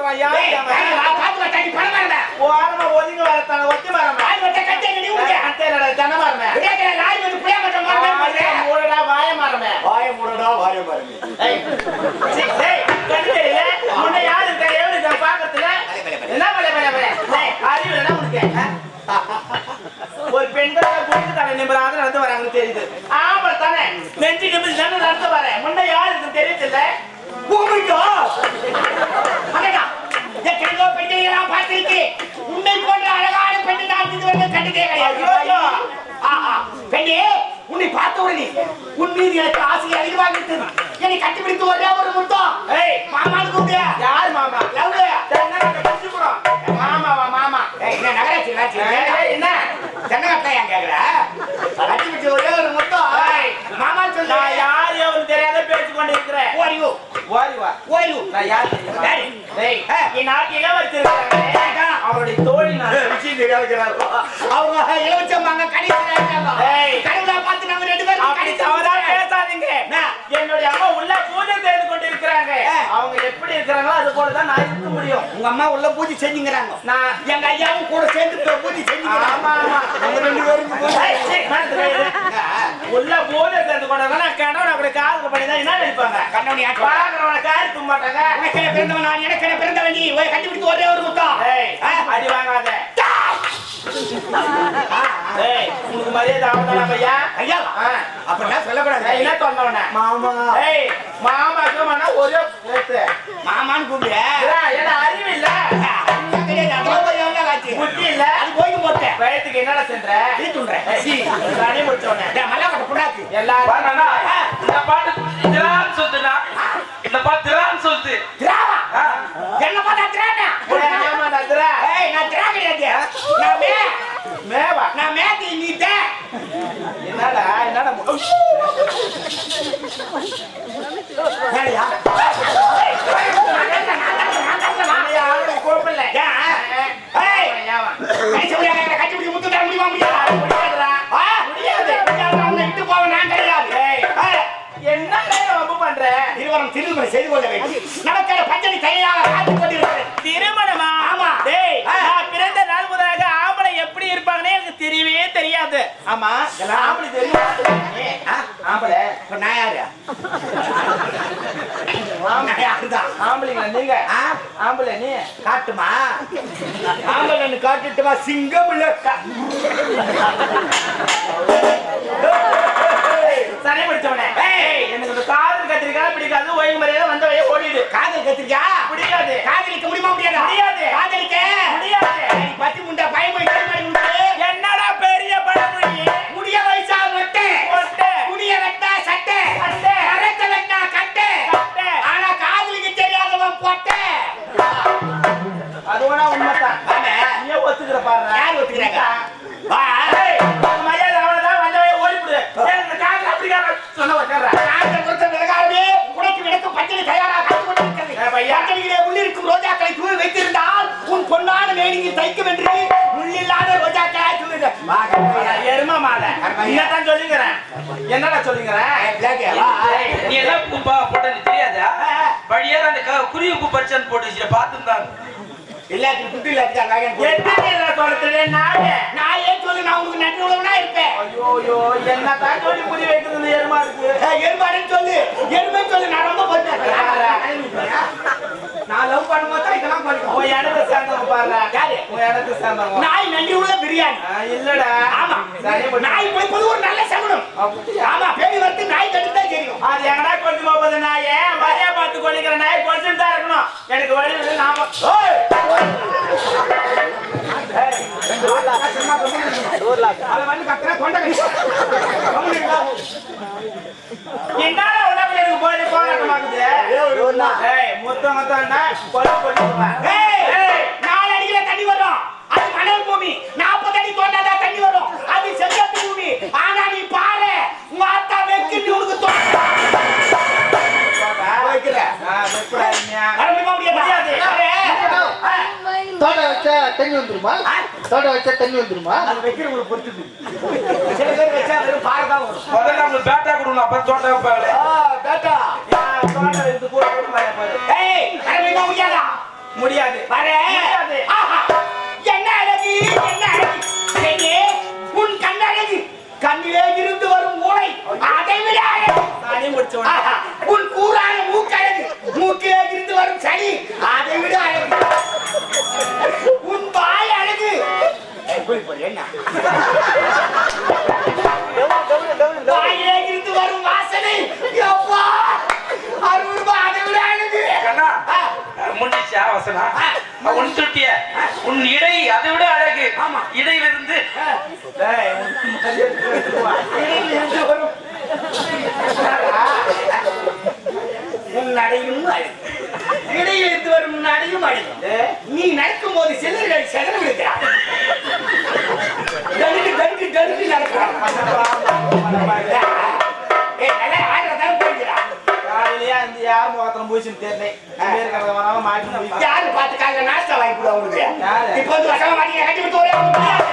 மோதுறான் யார் ஏய், ஏய், நான் பார்த்து வரேன், நீ பணம் வரல. ஓரமா ஒதுங்கி வரத்தான ஒத்தி வரமா ஆள் வச்ச கட்டை நீ உங்க. வரமே விடாதே, லாரி வந்து புளிய மாறுமே, மாறுமே. மூடடா வாய மாறமே வாய மூடுடா, வாய பாருங்க. ஏய் முன்ன யாரு இருக்கா எவரு பாக்கறதுல என்ன பல பல பல டேய் அறிவு என்ன உனக்கு? ஒரு பெண்கள் குடிச்சு தலை நிமிராத நடந்து வராங்கன்னு தெரியுது இருக்காங்க. அவருடைய தோழி. விஷயம் தெரியாதுங்கிறாரு. அவங்க இலவசமாங்க. ஏய். கடவுளா பார்த்து நம்ம ரெண்டு பேரும்? என்னுடைய அம்மா உள்ள பூஜை செய்து கொண்டு இருக்கிறாங்க. அவங்க எப்படி இருக்கிறாங்களோ அது போல தான் நான் இருக்க முடியும். உங்க அம்மா உள்ள பூஜை செஞ்சுங்கிறாங்க. நான் எங்க ஐயாவும் கூட சேர்ந்து பூஜை செஞ்சுங்கிறாங்க ஆமா ஆமா. நம்ம ரெண்டு பேரும். உள்ள பூஜை செய்து கொண்டாங்க நான் கணவன் அப்படி காதுல பண்ணி தான் என்ன நினைப்பாங்க? கண்ணவனி பாக்குறவன காரி தும்ப மாட்டாங்க. உனக்கென பிறந்தவன் நான் எனக்கென பிறந்தவன் நீ? கண்டுபிடித்து ஒரே ஒரு முத்தம். அடி வாங்காத. ஏய், உனக்கு மரியாதை ஆகுதா ஐயா ஐயா. அப்படிலாம் சொல்லக்கூடாது. என்ன சொன்னவன மாமா. ஏய் மாமா ஒரே பேசு மாமான்னு கூப்பிடு. என்ன அறிவு இல்ல. புத்தி இல்ல. அது போய் போட்டேன் வயத்துக்கு என்னடா சென்ற? தீத்துன்றேன் சி. சனி முடிச்சவன. மல்லாக்கட்ட புண்ணாக்கு எல்லாரும். இந்த பாட்டு திரான்னு சொல்லுதுண்ணா. இந்த பாட்டு திரான்னு சொல்லுது. திராவா? என்ன ஏமா நதுரா ஏய் நான் திருமணம் செய்து கொள்ள வேண்டும். நமக்கான பஞ்சனி தனியாக காத்துக் கொண்டிருக்கிறேன் திருமணமா? ஆமா. டேய். நான் பிறந்த நாள் முதலாக ஆம்பளை எப்படி இருப்பாங்கன்னு எனக்கு தெரியவே தெரியாது. ஆமா. ஆம்பளை தெரியும் ஆம்பளை. இப்ப நான் யாரு? நீங்க? ஆம்பளை நீ? காட்டுமா? ஆம்பளை காட்டுட்டுமா? சிங்கம் இல்ல க- சரி பிடிச்சவனே ஏய் எனக்கு இந்த காதல் கத்திரிக்காய் பிடிக்காது ஒழுங்கு மரியாதை வந்த வழியே ஓடிடு காதல் கத்திரிக்கா பிடிக்காது காதலிக்க முடியுமா முடியாதா? முடியாது. காதலிக்க? முடியாது. நீ பத்தி முண்டா முடியாது என்னடா பெரிய பழமொழி முடிய வயசா மொட்டை. மொட்டை. முடிய வெட்டா சட்டை. சட்டை. கரத்தை வெட்டா கட்டை. கட்டை. ஆனா காதலிக்க தெரியாதவன் பொட்டை. அது வேணா உண்மைதான் ஒத்துக்கிற பாரு யார் ஒத்துக்கிறாங்க? என்னடா ஏய், நீ என்ன பூப்பா போட்ட நீ தெரியாதா? வழியா அந்த குருவி பூ பறிச்சான்னு போட்டு வச்சுட்டு பார்த்துருந்தாங்க. எல்லாத்துக்கும் துட்டு இல்லாத எத்தனை சொல்லுறது நானே நான். ஏன் சொல்லு? நான் உனக்கு நன்றி உள்ளவனா இருப்பேன். ஐயோ ஐயோ என்னதான் சொல்லி புரிய வைக்கிறது எருமா இருக்கு? எருமாடுன்னு சொல்லு. எருமை சொல்லு. நான் ரொம்ப பொறுத்தேன் நான் லவ் பண்ணும்போது தான் இதெல்லாம் பண்ணிக்கோ உன் இடத்தை சேர்ந்தவங்க பாரு யாரு? உன் இடத்தை சேர்ந்தவங்க. நாய் நன்றி உள்ள பிரியாணி. இல்லடா. ஆமா. நாய் போய் பொது ஒரு நல்ல சகுனம். ஆமா பேடி வரது நாய் கட்டு தான் தெரியும். அது எங்கடா கொஞ்சம் போகுது நாயே? மரியா பார்த்து கொள்ளிக்கிற நாய் கொஞ்சம் தான் எனக்கு வழி நாம ஓய் அதை வந்து கத்துறா தொண்டை கட்டி. என்னடா எனக்கு போய் போராட்டமாக்குது மொத்தம் கொலை தண்ணி வந்துருமா? ஆ? தோட்டை வச்சா தண்ணி வந்துருமா? அது வைக்கிறவங்களுக்கு பொறுத்துது சில பேர் வச்சா வெறும் பாறை தான் வரும். முதல்ல நம்மளுக்கு பேட்டா கொடுக்கணும் அப்புறம் தோட்டம் வைப்பாங்களே. ஆ, பேட்டா. ஏன் தோட்டம் எடுத்து போட்டு. ஏய் முடியாதா. முடியாது. பாரு என்ன வாயிலே இருந்து வரும் வாசனை. அறுபது முடிச்சா ஆ. உன் சுட்டிய உன் இடை அதை விட அழகு. இடையிலிருந்து உன் நடையும் அழகு. இடையில் இருந்து வரும் நடையும் அழகு. டேய், நீ நடக்கும் போது சிலர்கள் விடுகிறார் தடுக்கு தடுக்கு தடுக்கு அந்த யார் முகத்துல பூசின்னு தெரியல. மாட்டி. யாரு பார்த்துக்காங்க நாஸ்டா வாங்கி கொடு அவனுக்கு யாரு? இப்போ வந்து வசமா மாட்டீங்க கட்டி விட்டு ஒரே ஒரு முடியாது.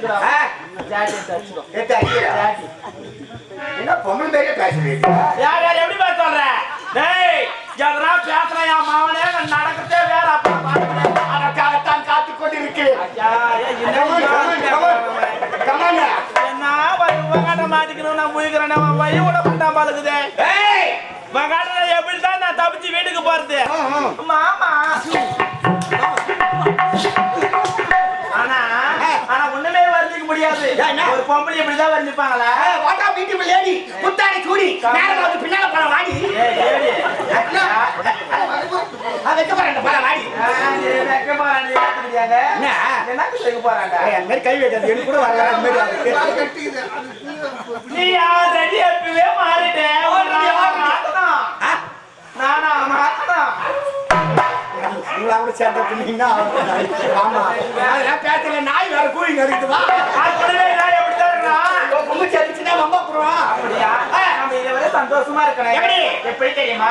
அடிச்சுக்கிறோம். ஜாட்டை எடுத்து அடிச்சுக்கிறோம். எடுத்து அடிக்கிறா ஜாட்டி. என்ன பொம்மன் பேரே பேசுறீங்க? யார் யார் எப்படி பேச சொல்ற? டேய், எதனா பேசுறேன் என் நான் நடக்கிறதே வேற, அப்புறம் பார்த்துக்கிறேன். அதற்காகத்தான் ஐயா, ஏய், என்ன உக்காட்ட மாட்டிக்கணும் நான் முழிக்கிறேன் அவன் வழி விட மாட்டான் பாலுக்குது ஏய்! வங்காட்ட எப்படி தான் நான் தப்பிச்சு வீட்டுக்கு போறது? மாமா. ஒரு பொம்பளை இப்படிதான் வர்ணிப்பாங்களா வாட்டா வீட்டு லேடி புத்தாடி சூடி நேரம் வந்து பின்னால போற வாடி வைக்க போறேன் போற வாடி ஆ, நீ வைக்க போறான், நீ ஏத்துக்கிட்டியாங்க? என்ன? வைக்க அந்த மாதிரி கை வைக்கிறது எனக்கு கூட வர அந்த மாதிரி. நீ already எப்பவே மாறிட்ட. ஒரு நாள் மாத்தணும். ஆ? நானா மாத்தணும். உங்களை கூட சேர்ந்த பின்னீங்கன்னா ஆமா. அதெல்லாம் பேசல நாய் வேற கூலி நடிக்குது வா. அது கூடவே நான் எப்படிதான் இருக்கிறான்? உங்க சேர்ந்துச்சுன்னா ரொம்ப அப்படியா? நம்ம இதுவரை சந்தோஷமா இருக்கணும். எப்படி? எப்படி தெரியுமா?